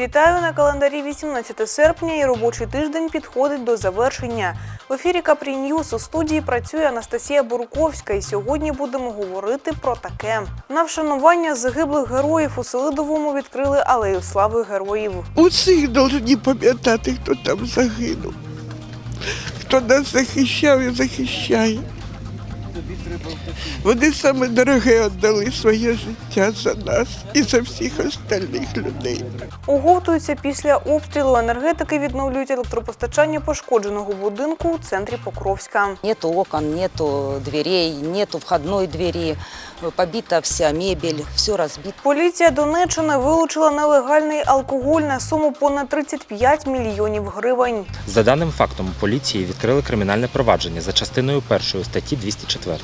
Вітаю на календарі 18 серпня і робочий тиждень підходить до завершення. В ефірі Капрі Ньюс у студії працює Анастасія Буруковська. І сьогодні будемо говорити про таке. На вшанування загиблих героїв у Селидовому відкрили алею слави героїв. Усіх повинні пам'ятати, хто там загинув, хто нас захищав і захищає. Вони саме дороге віддали своє життя за нас і за всіх остальних людей. Оговтуються після обстрілу енергетики, відновлюють електропостачання пошкодженого будинку у центрі Покровська. Нету окон, нету дверей, нету входной двери, побита вся мебель, все разбито. Поліція Донеччини вилучила нелегальний алкоголь на суму понад 35 мільйонів гривень. За даним фактом, поліції відкрили кримінальне провадження за частиною першої статті 204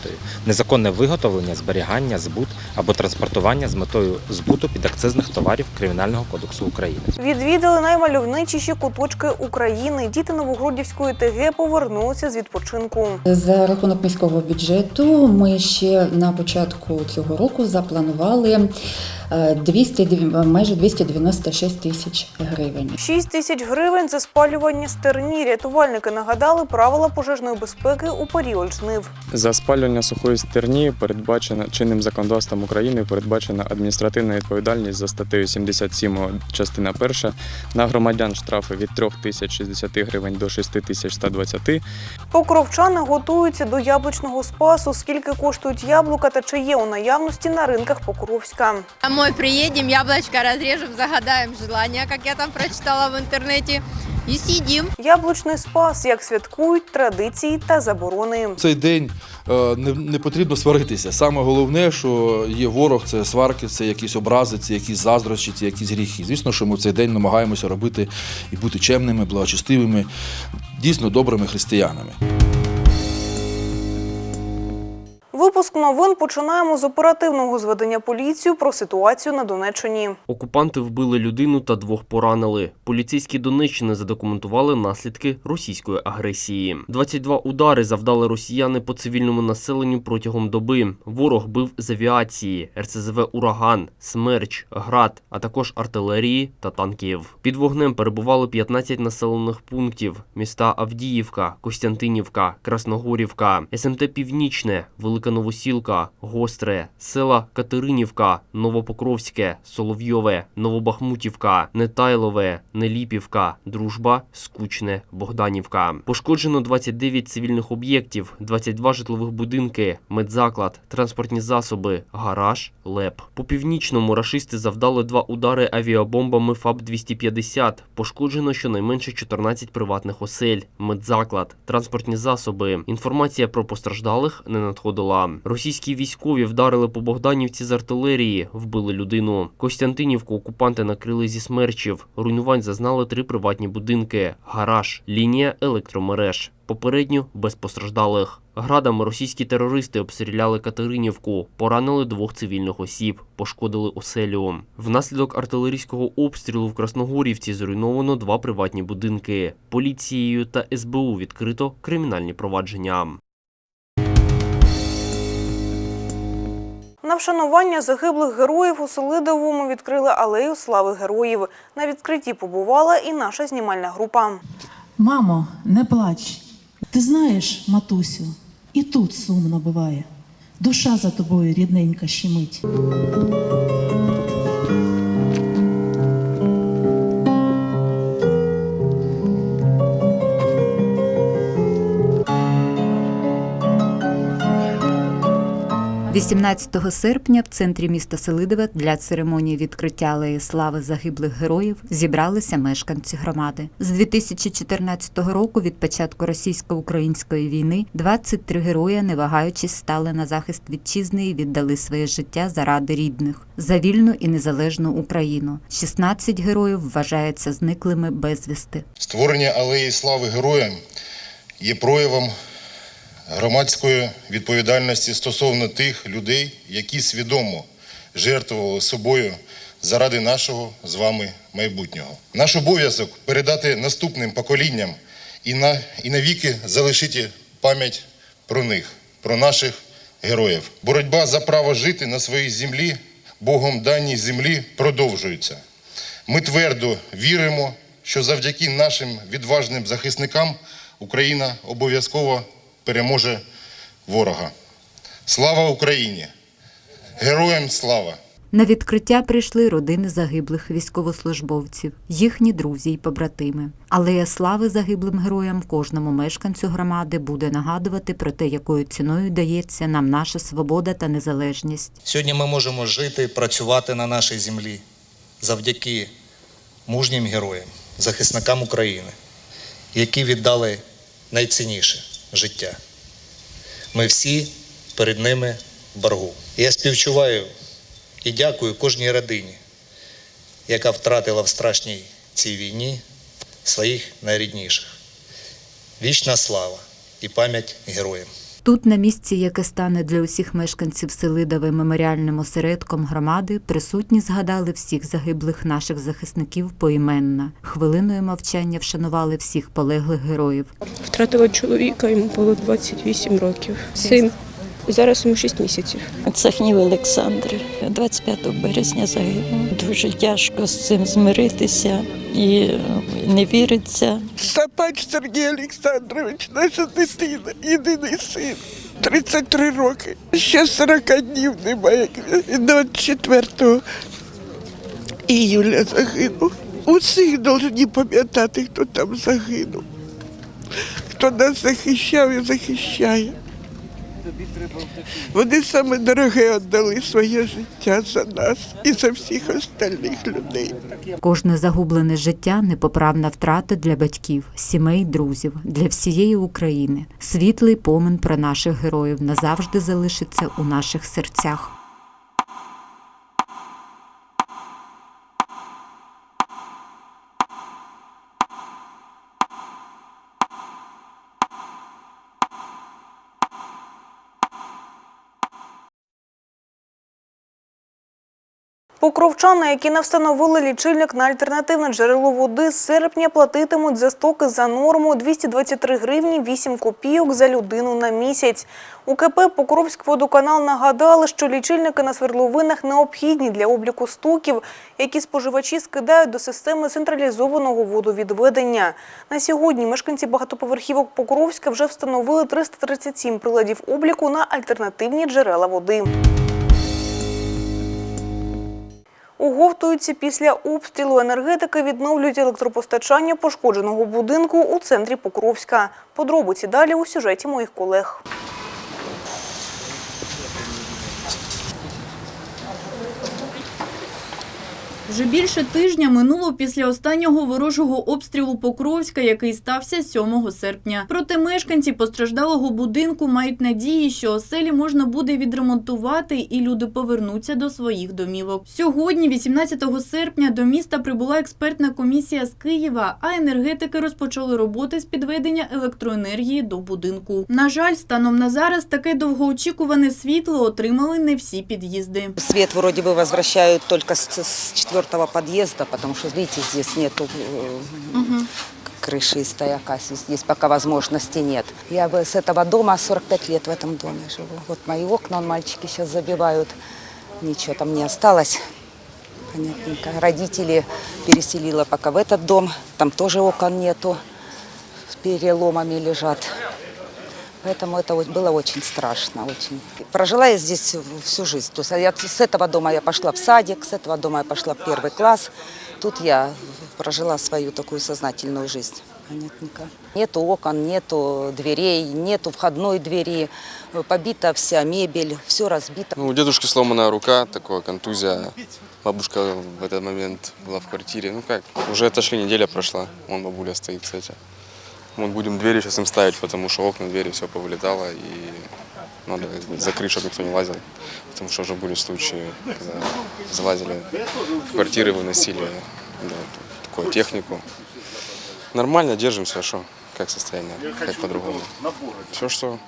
незаконне виготовлення, зберігання, збут або транспортування з метою збуту підакцизних товарів Кримінального кодексу України. Відвідали наймальовничіші куточки України. Діти Новогродівської ТГ повернулися з відпочинку. За рахунок міського бюджету ми ще на початку цього року запланували е, 200, майже 296 тисяч гривень. 6 тисяч гривень за спалювання стерні. Рятувальники нагадали правила пожежної безпеки у період жнив. За спалювання сухої стерні передбачена чинним законодавством України передбачена адміністративна відповідальність за статтею 77 частина 1 на громадян штрафи від 3 тисяч 60 гривень до 6 тисяч 120 Покровчани готуються до яблучного спасу. Скільки коштують яблука та чи є у наявності на ринках Покровська. Домой приедем, яблочко разрежем, загадаем желание, как я там прочитала в интернете, и съедим. Яблучний спас, як святкують традиції та заборони. цей день не, не потрібно сваритися. Саме головне, що є ворог, це сварки, це якісь образи, це якісь заздрощі, це якісь гріхи. Звісно, що ми в цей день намагаємося робити і бути чемними, благочестивими, дійсно добрими християнами. Випуск новин починаємо з оперативного зведення поліцію про ситуацію на Донеччині. Окупанти вбили людину та двох поранили. Поліцейські Донеччини задокументували наслідки російської агресії. 22 удари завдали росіяни по цивільному населенню протягом доби. Ворог бив з авіації, РСЗВ Ураган, Смерч, Град, а також артилерії та танків. Під вогнем перебували 15 населених пунктів: міста Авдіївка, Костянтинівка, Красногорівка, СМТ Північне, Велика Новосілка, Гостре, села Катеринівка, Новопокровське, Соловйове, Новобахмутівка, Нетайлове, Неліпівка, Дружба, Скучне, Богданівка. Пошкоджено 29 цивільних об'єктів, 22 житлових будинки, медзаклад, транспортні засоби, гараж, ЛЕП. По північному рашисти завдали два удари авіабомбами ФАБ-250. Пошкоджено щонайменше 14 приватних осель, медзаклад, транспортні засоби. Інформація про постраждалих не надходила. Російські військові вдарили по Богданівці з артилерії, вбили людину. Костянтинівку окупанти накрили зі смерчів. Руйнувань зазнали три приватні будинки, гараж, лінія електромереж. Попередньо без постраждалих. Градами російські терористи обстріляли Катеринівку, поранили двох цивільних осіб, пошкодили оселю. Внаслідок артилерійського обстрілу в Красногорівці зруйновано два приватні будинки. Поліцією та СБУ відкрито кримінальні провадження. На вшанування загиблих героїв у Селидовому відкрили алею слави героїв. На відкритті побувала і наша знімальна група. Мамо, не плач. Ти знаєш, матусю, і тут сумно буває. Душа за тобою рідненька щемить. 18 серпня в центрі міста Селидове для церемонії відкриття алеї слави загиблих героїв зібралися мешканці громади. З 2014 року, від початку російсько-української війни, 23 герої, не вагаючись, стали на захист вітчизни і віддали своє життя заради рідних за вільну і незалежну Україну. 16 героїв вважаються зниклими безвісти. Створення алеї слави героям є проявом громадської відповідальності стосовно тих людей, які свідомо жертвували собою заради нашого з вами майбутнього. Наш обов'язок передати наступним поколінням і, на, і навіки залишити пам'ять про них, про наших героїв. Боротьба за право жити на своїй землі, Богом даній землі продовжується. Ми твердо віримо, що завдяки нашим відважним захисникам Україна обов'язково переможе ворога. Слава Україні! Героям слава! На відкриття прийшли родини загиблих військовослужбовців, їхні друзі й побратими. Алея слави загиблим героям кожному мешканцю громади буде нагадувати про те, якою ціною дається нам наша свобода та незалежність. Сьогодні ми можемо жити, працювати на нашій землі завдяки мужнім героям, захисникам України, які віддали найцінніше життя. Ми всі перед ними в боргу. Я співчуваю і дякую кожній родині, яка втратила в страшній цій війні своїх найрідніших. Вічна слава і пам'ять героям. Тут, на місці, яке стане для усіх мешканців Селидове меморіальним осередком громади, присутні згадали всіх загиблих наших захисників поіменно. Хвилиною мовчання вшанували всіх полеглих героїв. Втратила чоловіка, йому було 28 років. Син. Зараз йому 6 місяців. Сахнів Олександр 25 березня загинув. Дуже тяжко з цим змиритися і не віриться. Сапач Сергій Олександрович, наша дитина, єдиний син. 33 роки. Ще 40 днів немає. Він 24 іюля загинув. Усіх повинні пам'ятати, хто там загинув. Хто нас захищав і захищає. Вони саме дороге віддали своє життя за нас і за всіх остальних людей. Кожне загублене життя непоправна втрата для батьків, сімей, друзів, для всієї України. Світлий помин про наших героїв назавжди залишиться у наших серцях. Покровчани, які не встановили лічильник на альтернативне джерело води, з серпня платитимуть за стоки за норму 223 гривні 8 копійок за людину на місяць. У КП «Покровськводоканал» нагадали, що лічильники на свердловинах необхідні для обліку стоків, які споживачі скидають до системи централізованого водовідведення. На сьогодні мешканці багатоповерхівок Покровська вже встановили 337 приладів обліку на альтернативні джерела води. Оговтуються після обстрілу енергетики, відновлюють електропостачання пошкодженого будинку у центрі Покровська. Подробиці далі у сюжеті моїх колег. Вже більше тижня минуло після останнього ворожого обстрілу Покровська, який стався 7 серпня. Проте мешканці постраждалого будинку мають надії, що оселі можна буде відремонтувати і люди повернуться до своїх домівок. Сьогодні, 18 серпня, до міста прибула експертна комісія з Києва, а енергетики розпочали роботи з підведення електроенергії до будинку. На жаль, станом на зараз таке довгоочікуване світло отримали не всі під'їзди. Свет вроде бы возвращают только с, с четвертого подъезда, потому что, видите, здесь нету э, крыши и стояка, здесь пока возможности нет. Я бы с этого дома 45 лет в этом доме живу. Вот мои окна, вон мальчики сейчас забивают, ничего там не осталось. Понятненько. Родители переселила пока в этот дом, там тоже окон нету, с переломами лежат. Поэтому это было очень страшно. Очень. Прожила я здесь всю жизнь. То есть я с этого дома я пошла в садик, с этого дома я пошла в первый класс. Тут я прожила свою такую сознательную жизнь. Понятненько. Нету окон, нету дверей, нету входной двери. Побита вся мебель, все разбито. Ну, у дедушки сломанная рука, такое контузия. Бабушка в этот момент была в квартире. Ну как, уже отошли, неделя прошла, он бабуля стоит этим. Мы будем двери сейчас им ставить, потому что окна, двери, все повылетало, и надо закрыть, чтобы никто не лазил. Потому что уже были случаи, когда залазили в квартиры, выносили да, такую технику. Нормально держимся, что? Как состояние? Как по-другому? Все, что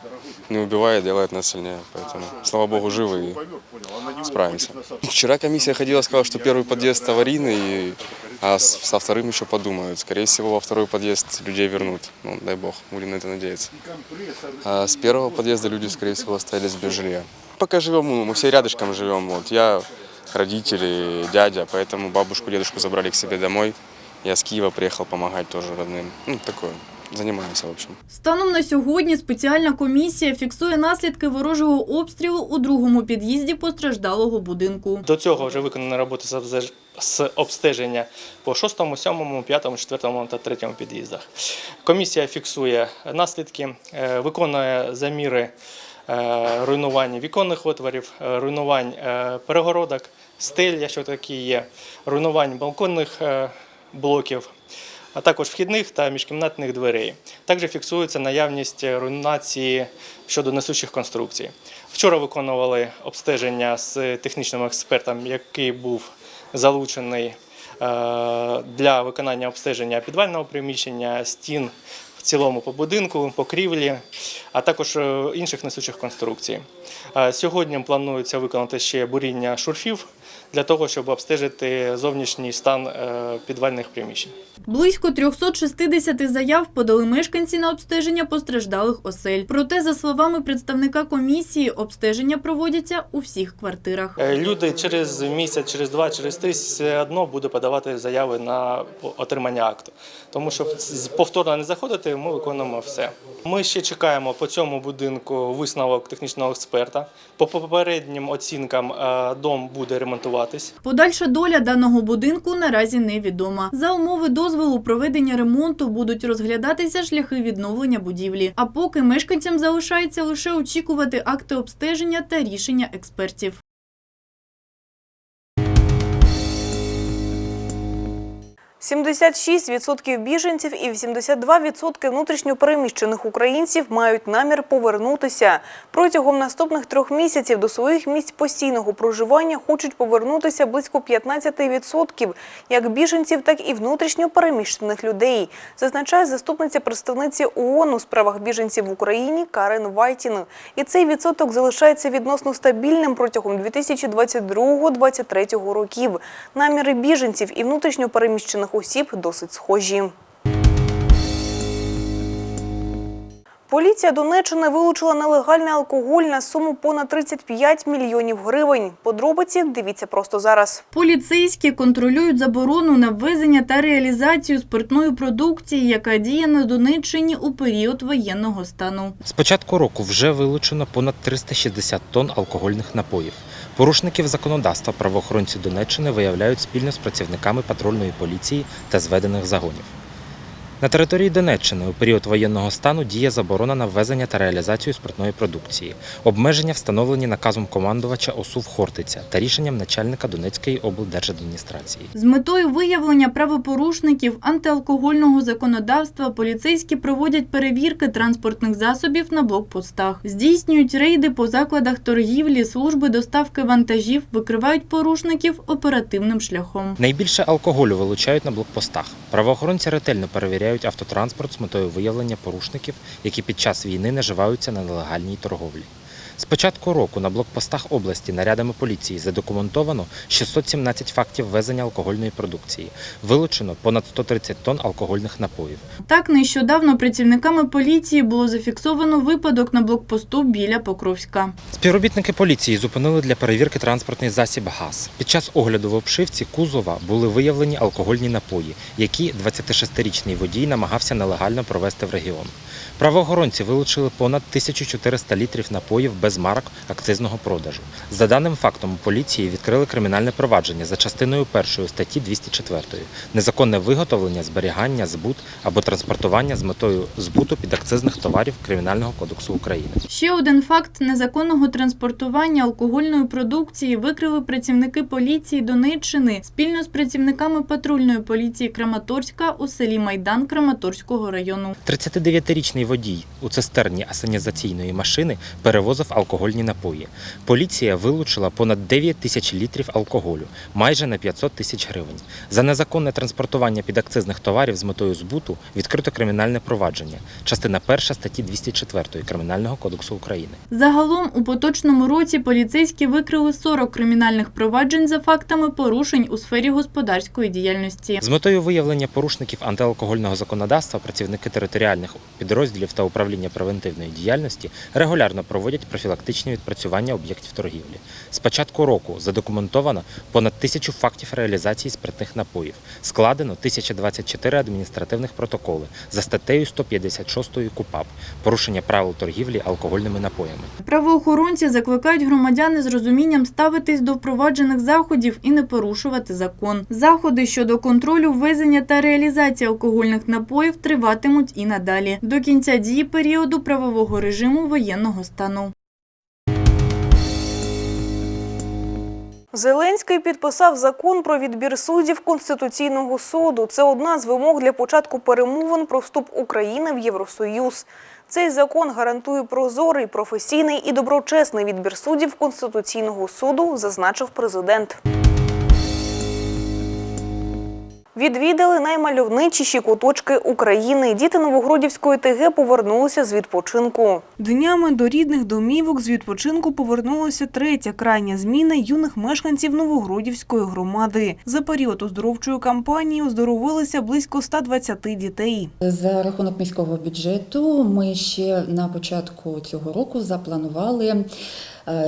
не убивает, делает нас сильнее. Поэтому, слава богу, живы и справимся. Вчера комиссия ходила, сказала, что первый подъезд аварийный, а со вторым еще подумают. Скорее всего, во второй подъезд людей вернут. Ну, дай бог, будем на это надеяться. А с первого подъезда люди, скорее всего, остались без жилья. Пока живем, ну, мы все рядышком живем. Вот. Я родители, дядя, поэтому бабушку, дедушку забрали к себе домой. Я с Киева приехал помогать тоже родным. Ну, такое, занимаемся, в общем. Станом на сьогодні спеціальна комісія фіксує наслідки ворожого обстрілу у другому під'їзді постраждалого будинку. До цього вже виконана робота з обстеження по 6, 7, 5, 4 та 3 під'їздах. Комісія фіксує наслідки, е, виконує заміри е, руйнувань віконних отворів, е, руйнувань перегородок, стель, якщо такі є, руйнувань балконних блоків, а також вхідних та міжкімнатних дверей. Також фіксується наявність руйнації щодо несучих конструкцій. Вчора виконували обстеження з технічним експертом, який був залучений е, для виконання обстеження підвального приміщення, стін в цілому по будинку, покрівлі, а також е, інших несучих конструкцій. Е, Сьогодні планується виконати ще буріння шурфів для того, щоб обстежити зовнішній стан е, підвальних приміщень. Близько 360 заяв подали мешканці на обстеження постраждалих осель. Проте, за словами представника комісії, обстеження проводяться у всіх квартирах. Е, Люди через місяць, через два, через три все одно будуть подавати заяви на отримання акту. Тому що повторно не заходити, ми виконуємо все. Ми ще чекаємо по цьому будинку висновок технічного експерта. По попереднім оцінкам е, дом буде ремонтуватись. Подальша доля даного будинку наразі невідома. За умови дозволу проведення ремонту будуть розглядатися шляхи відновлення будівлі. А поки мешканцям залишається лише очікувати акти обстеження та рішення експертів. – 76% біженців і 82% внутрішньопереміщених українців мають намір повернутися. Протягом наступних трьох місяців до своїх місць постійного проживання хочуть повернутися близько 15% як біженців, так і внутрішньопереміщених людей, зазначає заступниця представниці ООН у справах біженців в Україні Карен Вайтін. І цей відсоток залишається відносно стабільним протягом 2022-2023 років. Наміри біженців і внутрішньопереміщених осіб досить схожі. Поліція Донеччини вилучила нелегальний алкоголь на суму понад 35 мільйонів гривень. Подробиці дивіться просто зараз. Поліцейські контролюють заборону на ввезення та реалізацію спиртної продукції, яка діє на Донеччині у період воєнного стану. З початку року вже вилучено понад 360 тонн алкогольних напоїв. Порушників законодавства правоохоронці Донеччини виявляють спільно з працівниками патрульної поліції та зведених загонів. На території Донеччини у період воєнного стану діє заборона на ввезення та реалізацію спиртної продукції. Обмеження встановлені наказом командувача ОСУВ Хортиця та рішенням начальника Донецької облдержадміністрації. З метою виявлення правопорушників антиалкогольного законодавства поліцейські проводять перевірки транспортних засобів на блокпостах, здійснюють рейди по закладах торгівлі, служби доставки вантажів, викривають порушників оперативним шляхом. Найбільше алкоголю вилучають на блокпостах. Правоохоронці ретельно перевіряють автотранспорт з метою виявлення порушників, які під час війни наживаються на нелегальній торговлі. З початку року на блокпостах області нарядами поліції задокументовано 617 фактів ввезення алкогольної продукції. Вилучено понад 130 тонн алкогольних напоїв. Так, нещодавно працівниками поліції було зафіксовано випадок на блокпосту біля Покровська. Співробітники поліції зупинили для перевірки транспортний засіб ГАЗ. Під час огляду в обшивці кузова були виявлені алкогольні напої, які 26-річний водій намагався нелегально провести в регіон. Правоохоронці вилучили понад 1400 літрів напоїв без марок акцизного продажу. За даним фактом, у поліції відкрили кримінальне провадження за частиною першої статті 204 незаконне виготовлення, зберігання, збут або транспортування з метою збуту підакцизних товарів Кримінального кодексу України. Ще один факт незаконного транспортування алкогольної продукції викрили працівники поліції Донеччини спільно з працівниками патрульної поліції Краматорська у селі Майдан Краматорського району. 39-річний водій у цистерні асанізаційної машини перевозив алкогольні напої. Поліція вилучила понад 9 тисяч літрів алкоголю, майже на 500 тисяч гривень. За незаконне транспортування підакцизних товарів з метою збуту відкрито кримінальне провадження, частина 1 статті 204 Кримінального кодексу України. Загалом у поточному році поліцейські викрили 40 кримінальних проваджень за фактами порушень у сфері господарської діяльності. З метою виявлення порушників антиалкогольного законодавства працівники територіальних підрозділів відділів та управління превентивної діяльності регулярно проводять профілактичні відпрацювання об'єктів торгівлі. З початку року задокументовано понад тисячу фактів реалізації спиртних напоїв. Складено 1024 адміністративних протоколи за статтею 156 КУПАП порушення правил торгівлі алкогольними напоями. Правоохоронці закликають громадян з розумінням ставитись до впроваджених заходів і не порушувати закон. Заходи щодо контролю ввезення та реалізації алкогольних напоїв триватимуть і надалі до кінця дії періоду правового режиму воєнного стану. Зеленський підписав закон про відбір суддів Конституційного суду. Це одна з вимог для початку перемовин про вступ України в Євросоюз. Цей закон гарантує прозорий, професійний і доброчесний відбір суддів Конституційного суду, зазначив президент. Відвідали наймальовничіші куточки України. Діти Новогродівської ТГ повернулися з відпочинку. Днями до рідних домівок з відпочинку повернулася третя крайня зміна юних мешканців Новогродівської громади. За період оздоровчої кампанії оздоровилися близько 120 дітей. За рахунок міського бюджету ми ще на початку цього року запланували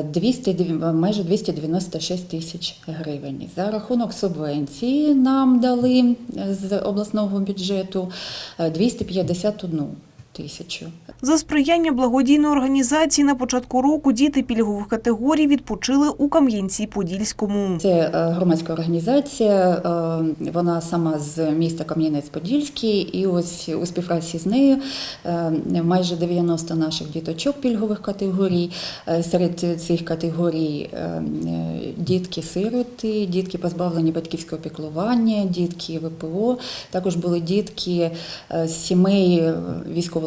200, майже 296 тисяч гривень. За рахунок субвенції нам дали з обласного бюджету е, 251 тисячу. За сприяння благодійної організації на початку року діти пільгових категорій відпочили у Кам'янці-Подільському. Це е, громадська організація, е, вона сама з міста Кам'янець-Подільський, і ось у співпраці з нею е, майже 90 наших діточок пільгових категорій. Серед цих категорій дітки-сироти, дітки позбавлені батьківського піклування, дітки ВПО, також були дітки з сімей е,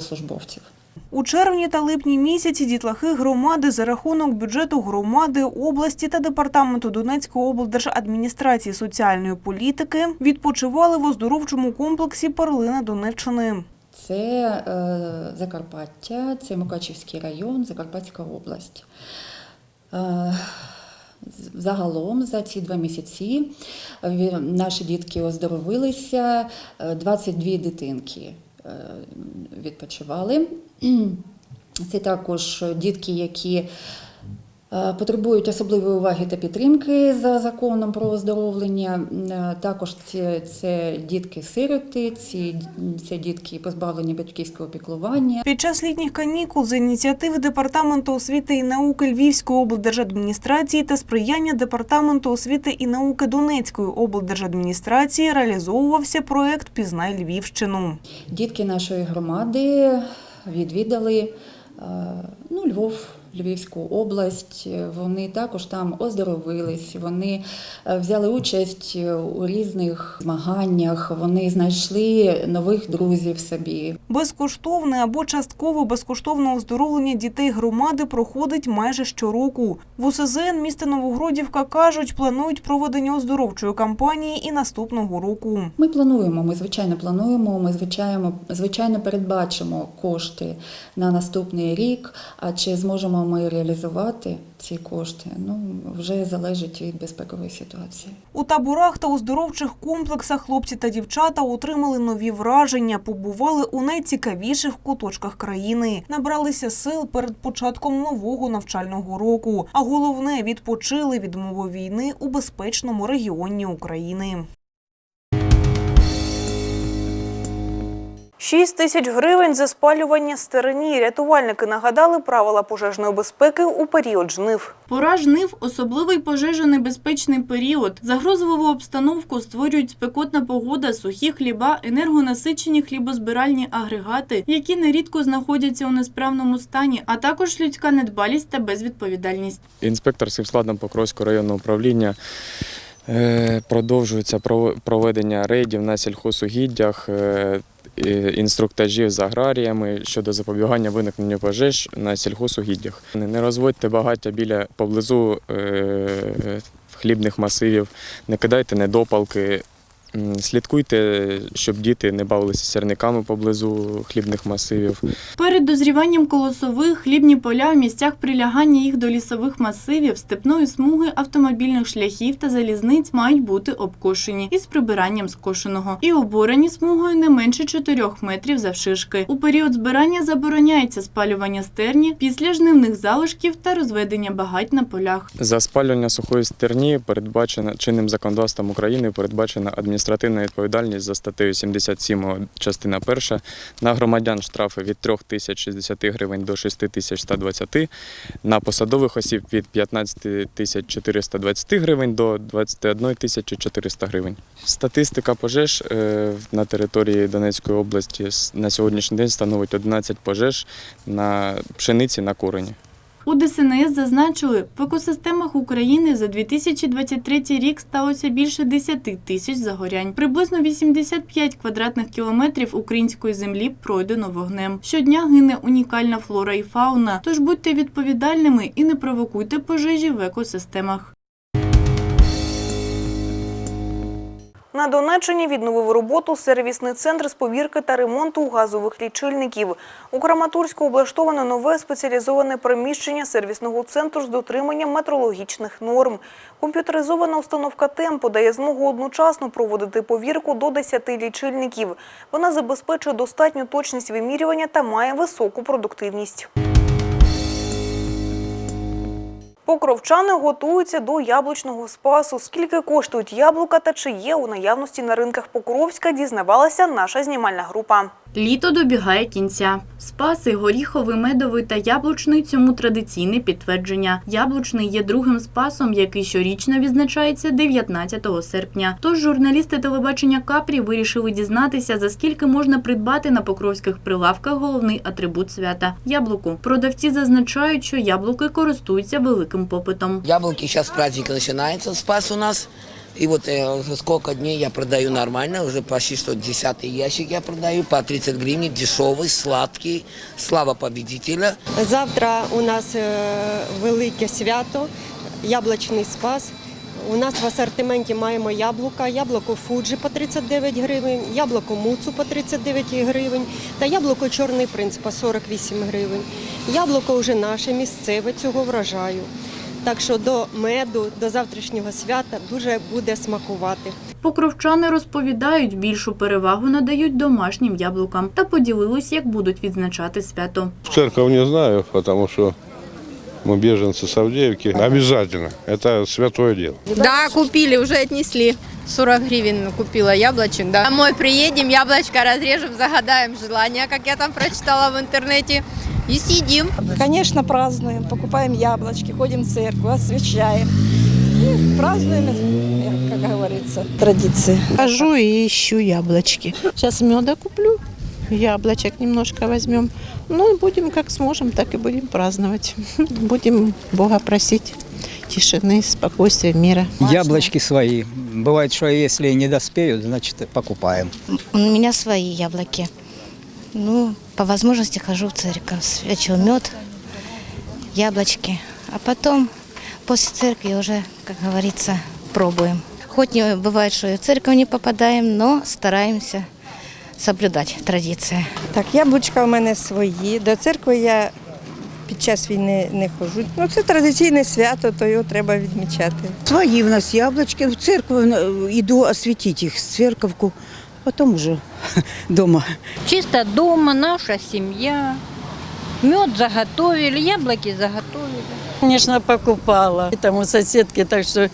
військовослужбовців. У червні та липні місяці дітлахи громади за рахунок бюджету громади, області та департаменту Донецької облдержадміністрації соціальної політики відпочивали в оздоровчому комплексі Перлина Донеччини. Це е, Закарпаття, це Мукачівський район, Закарпатська область. Е, Загалом за ці два місяці наші дітки оздоровилися, е, 22 дитинки е, відпочивали. Це також дітки, які потребують особливої уваги та підтримки за законом про оздоровлення. Е, Також це, це дітки-сироти, ці, це дітки позбавлені батьківського піклування. Під час літніх канікул за ініціативи Департаменту освіти і науки Львівської облдержадміністрації та сприяння Департаменту освіти і науки Донецької облдержадміністрації реалізовувався проект Пізнай Львівщину. Дітки нашої громади відвідали е, ну, Львов. Львівську область, вони також там оздоровились, вони е, взяли участь у різних змаганнях, вони знайшли нових друзів собі. Безкоштовне або частково безкоштовне оздоровлення дітей громади проходить майже щороку. В УСЗН міста Новогродівка кажуть, планують проведення оздоровчої кампанії і наступного року. Ми плануємо, ми звичайно плануємо, ми звичайно, звичайно передбачимо кошти на наступний рік. А чи зможемо ми реалізувати ці кошти? Ну вже залежить від безпекової ситуації. У таборах та оздоровчих комплексах хлопці та дівчата отримали нові враження, побували у найцікавіших куточках країни, набралися сил перед початком нового навчального року. А головне відпочили від мови війни у безпечному регіоні України. 6 тисяч гривень за спалювання стерні. Рятувальники нагадали правила пожежної безпеки у період жнив. Пора жнив – особливий пожежонебезпечний період. Загрозливу обстановку створюють спекотна погода, сухі хліба, енергонасичені хлібозбиральні агрегати, які нерідко знаходяться у несправному стані, а також людська недбалість та безвідповідальність. Інспектор Сівскладом Покровського районного управління е, продовжується проведення рейдів на сільхозугіддях, е, інструктажів з аграріями щодо запобігання виникненню пожеж на сільгосугіддях. Не розводьте багаття біля поблизу е, хлібних масивів, не кидайте недопалки Слідкуйте, щоб діти не бавилися сірниками поблизу хлібних масивів. Перед дозріванням колосових хлібні поля в місцях прилягання їх до лісових масивів, степної смуги, автомобільних шляхів та залізниць мають бути обкошені із прибиранням скошеного і оборені смугою не менше 4 метрів завширшки. У період збирання забороняється спалювання стерні після жнивних залишків та розведення багать на полях. За спалювання сухої стерні передбачена чинним законодавством України передбачена адміністративна відповідальність за статтею 77 частина 1 на громадян штрафи від 3 тисяч 60 гривень до 6 тисяч 120, на посадових осіб від 15 тисяч 420 гривень до 21 тисячі 400 гривень. Статистика пожеж е, на території Донецької області на сьогоднішній день становить 11 пожеж на пшениці на корені. У ДСНС зазначили, в екосистемах України за 2023 рік сталося більше 10 тисяч загорянь. Приблизно 85 квадратних кілометрів української землі пройдено вогнем. Щодня гине унікальна флора і фауна. Тож будьте відповідальними і не провокуйте пожежі в екосистемах. На Донеччині відновив роботу сервісний центр з повірки та ремонту газових лічильників. У Краматорську облаштовано нове спеціалізоване приміщення сервісного центру з дотриманням метрологічних норм. Комп'ютеризована установка темпу дає змогу одночасно проводити повірку до 10 лічильників. Вона забезпечує достатню точність вимірювання та має високу продуктивність. Покровчани готуються до яблучного спасу. Скільки коштують яблука та чи є у наявності на ринках Покровська, дізнавалася наша знімальна група. Літо добігає кінця. Спаси горіховий, медовий та яблучний цьому традиційне підтвердження. Яблучний є другим спасом, який щорічно відзначається 19 серпня. Тож журналісти телебачення Капрі вирішили дізнатися, за скільки можна придбати на покровських прилавках головний атрибут свята яблуку. Продавці зазначають, що яблуки користуються великим попитом. Яблоки сейчас праздник начинается, спас у нас. И вот э, уже сколько дней я продаю нормально, уже почти что десятый ящик я продаю по 30 гривен, дешевый, сладкий, слава победителя. Завтра у нас е, велике свято, яблучний спас. У нас в асортименті маємо яблука, яблуко Фуджі по 39 гривень, яблуко Муцу по 39 гривень та яблуко Чорний принц по 48 гривень. Яблуко вже наше місцеве цього врожаю. Так що до меду, до завтрашнього свята дуже буде смакувати. Покровчани розповідають, більшу перевагу надають домашнім яблукам та поділились, як будуть відзначати свято. В церковь не знаю, потому что мы беженцы с Авдеевки. Обязательно. Это святое дело. Да, купили, уже отнесли. 40 гривен купила яблочек, да. Домой приедем, яблочко разрежем, загадаем желание, как я там прочитала в интернете, И съедим. Конечно, празднуем, покупаем яблочки, ходим в церковь, освещаем. И празднуем, как говорится, традиции. Хожу и ищу яблочки. Сейчас меда куплю, яблочек немножко возьмем. Ну и будем как сможем, так и будем праздновать. Будем Бога просить тишины, спокойствия, мира. Яблочки свои. Бывает, что если не доспеют, значит покупаем. У меня свои яблоки. Ну, по возможности хожу в церковь, свечу мед, яблочки. А потом, после церкви уже, как говорится, пробуем. Хоть не бывает, что и в церковь не попадаем, но стараемся соблюдать традиции. Так, яблучка у мене свої. До церкви я під час війни не ходжу. Ну, це традиційне свято, то його треба відмічати. Свои у нас яблочки. В церковь э, иду осветить их, в церковку. Потом уже дома. Чисто дома, наша семья. Мед заготовили, яблоки заготовили. Конечно, покупала. Там у соседки, так что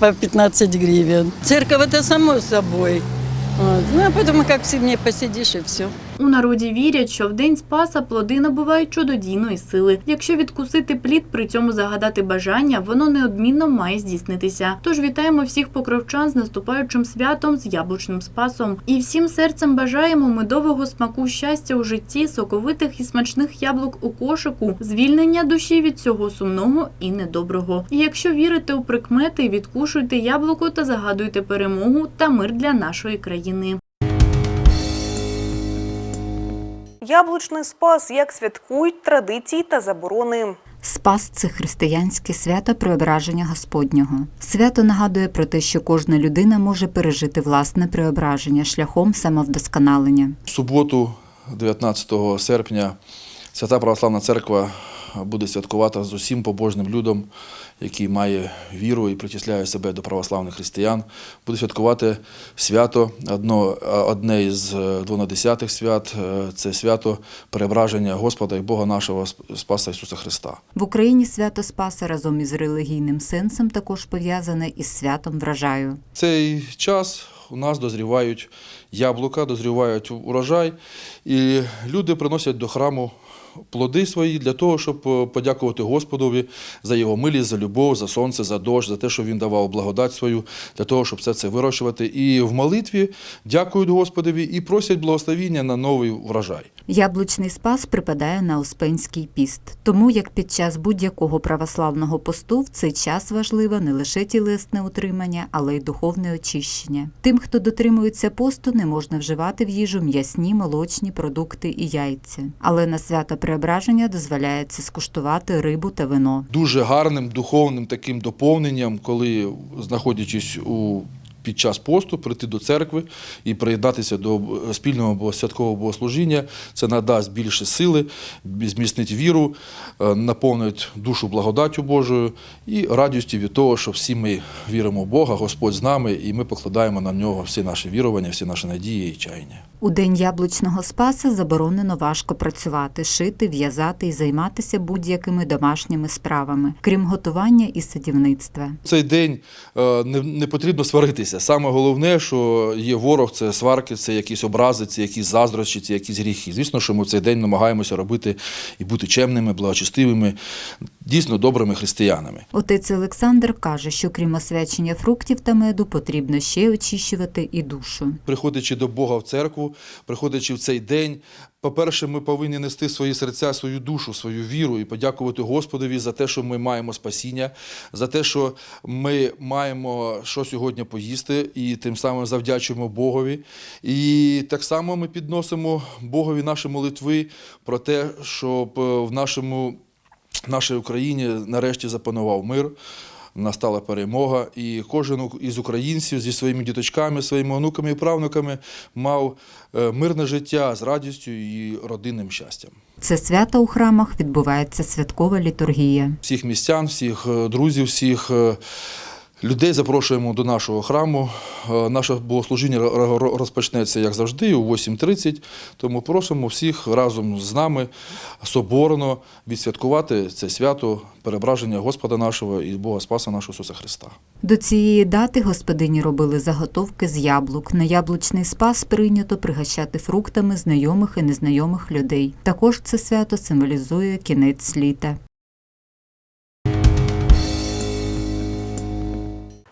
по 15 гривен. Церковь это само собой. Вот. Ну, а потом как в семье посидишь и все. У народі вірять, що в день спаса плоди набувають чудодійної сили. Якщо відкусити плід, при цьому загадати бажання, воно неодмінно має здійснитися. Тож вітаємо всіх покровчан з наступаючим святом з яблучним спасом. І всім серцем бажаємо медового смаку щастя у житті, соковитих і смачних яблук у кошику, звільнення душі від цього сумного і недоброго. І якщо вірите у прикмети, відкушуйте яблуко та загадуйте перемогу та мир для нашої країни. Яблучний спас, як святкують традиції та заборони. Спас це християнське свято преображення Господнього. Свято нагадує про те, що кожна людина може пережити власне преображення шляхом самовдосконалення. В суботу, 19 серпня, Свята Православна Церква буде святкувати з усім побожним людом, який має віру і притісляє себе до православних християн. Буде святкувати свято, одно, одне із е, двонадесятих свят е, це свято переображення Господа і Бога нашого Спаса Ісуса Христа. В Україні свято Спаса разом із релігійним сенсом також пов'язане із святом врожаю. цей час у нас дозрівають яблука, дозрівають урожай, і люди приносять до храму плоди свої для того, щоб е, подякувати Господові за його милість, за любов, за сонце, за дощ, за те, що він давав благодать свою, для того, щоб все це вирощувати. І в молитві дякують Господові і просять благословіння на новий врожай. Яблучний спас припадає на Успенський піст. Тому як під час будь-якого православного посту в цей час важливо не лише тілесне утримання, але й духовне очищення. Тим, хто дотримується посту, не можна вживати в їжу м'ясні, молочні продукти і яйця. Але на свято преображення дозволяється скуштувати рибу та вино. дуже гарним духовним таким доповненням, коли знаходячись у під час посту прийти до церкви і приєднатися до спільного святкового богослужіння. Це надасть більше сили, зміцнить віру, е, наповнить душу благодаттю Божою і радістю від того, що всі ми віримо в Бога, Господь з нами, і ми покладаємо на нього всі наші вірування, всі наші надії і чаяння. У день яблучного спаса заборонено важко працювати, шити, в'язати і займатися будь-якими домашніми справами, крім готування і садівництва. цей день е, не, не потрібно сваритися. Саме головне, що є ворог, це сварки, це якісь образи, це якісь заздрощі, це якісь гріхи. Звісно, що ми в цей день намагаємося робити і бути чемними, благочестивими, дійсно добрими християнами. Отець Олександр каже, що крім освячення фруктів та меду, потрібно ще очищувати і душу. Приходячи до Бога в церкву, приходячи в цей день, по-перше, ми повинні нести свої серця свою душу, свою віру і подякувати Господові за те, що ми маємо спасіння, за те, що ми маємо що сьогодні поїсти, і тим самим завдячуємо Богові. І так само ми підносимо Богові наші молитви про те, щоб е, в нашому в нашій Україні нарешті запанував мир. Настала перемога, і кожен із українців зі своїми діточками, своїми онуками і правнуками мав е, мирне життя з радістю і родинним щастям. Це свято у храмах відбувається святкова літургія. Всіх містян, всіх е, друзів, всіх е, людей запрошуємо до нашого храму. Е, Наше богослужіння ро- ро- розпочнеться, як завжди, о 8.30. Тому просимо всіх разом з нами соборно відсвяткувати це свято перебраження Господа нашого і Бога Спаса нашого Ісуса Христа. До цієї дати господині робили заготовки з яблук. На яблучний спас прийнято пригощати фруктами знайомих і незнайомих людей. Також це свято символізує кінець літа.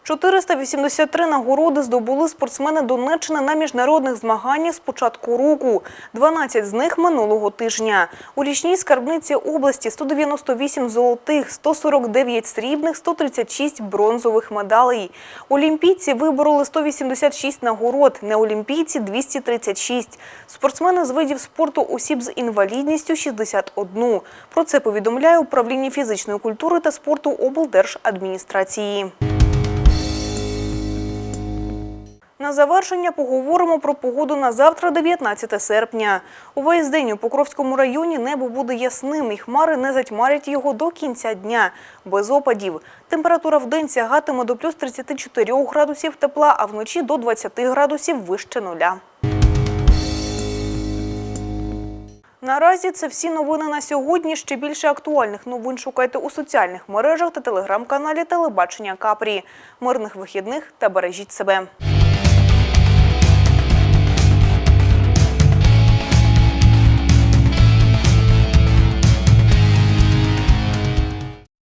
483 нагороди здобули спортсмени Донеччини на міжнародних змаганнях з початку року. 12 з них минулого тижня. У річній скарбниці області 198 золотих, 149 срібних, 136 бронзових медалей. Олімпійці вибороли 186 нагород, неолімпійці – 236. Спортсмени з видів спорту осіб з інвалідністю – 61. Про це повідомляє управління фізичної культури та спорту облдержадміністрації. На завершення поговоримо про погоду на завтра, 19 серпня. Увесь день у Покровському районі небо буде ясним і хмари не затьмарять його до кінця дня, без опадів. Температура в день сягатиме до плюс 34 градусів тепла, а вночі до 20 градусів вище нуля. Наразі це всі новини на сьогодні. Ще більше актуальних новин шукайте у соціальних мережах та телеграм-каналі Телебачення Капрі. Мирних вихідних та бережіть себе.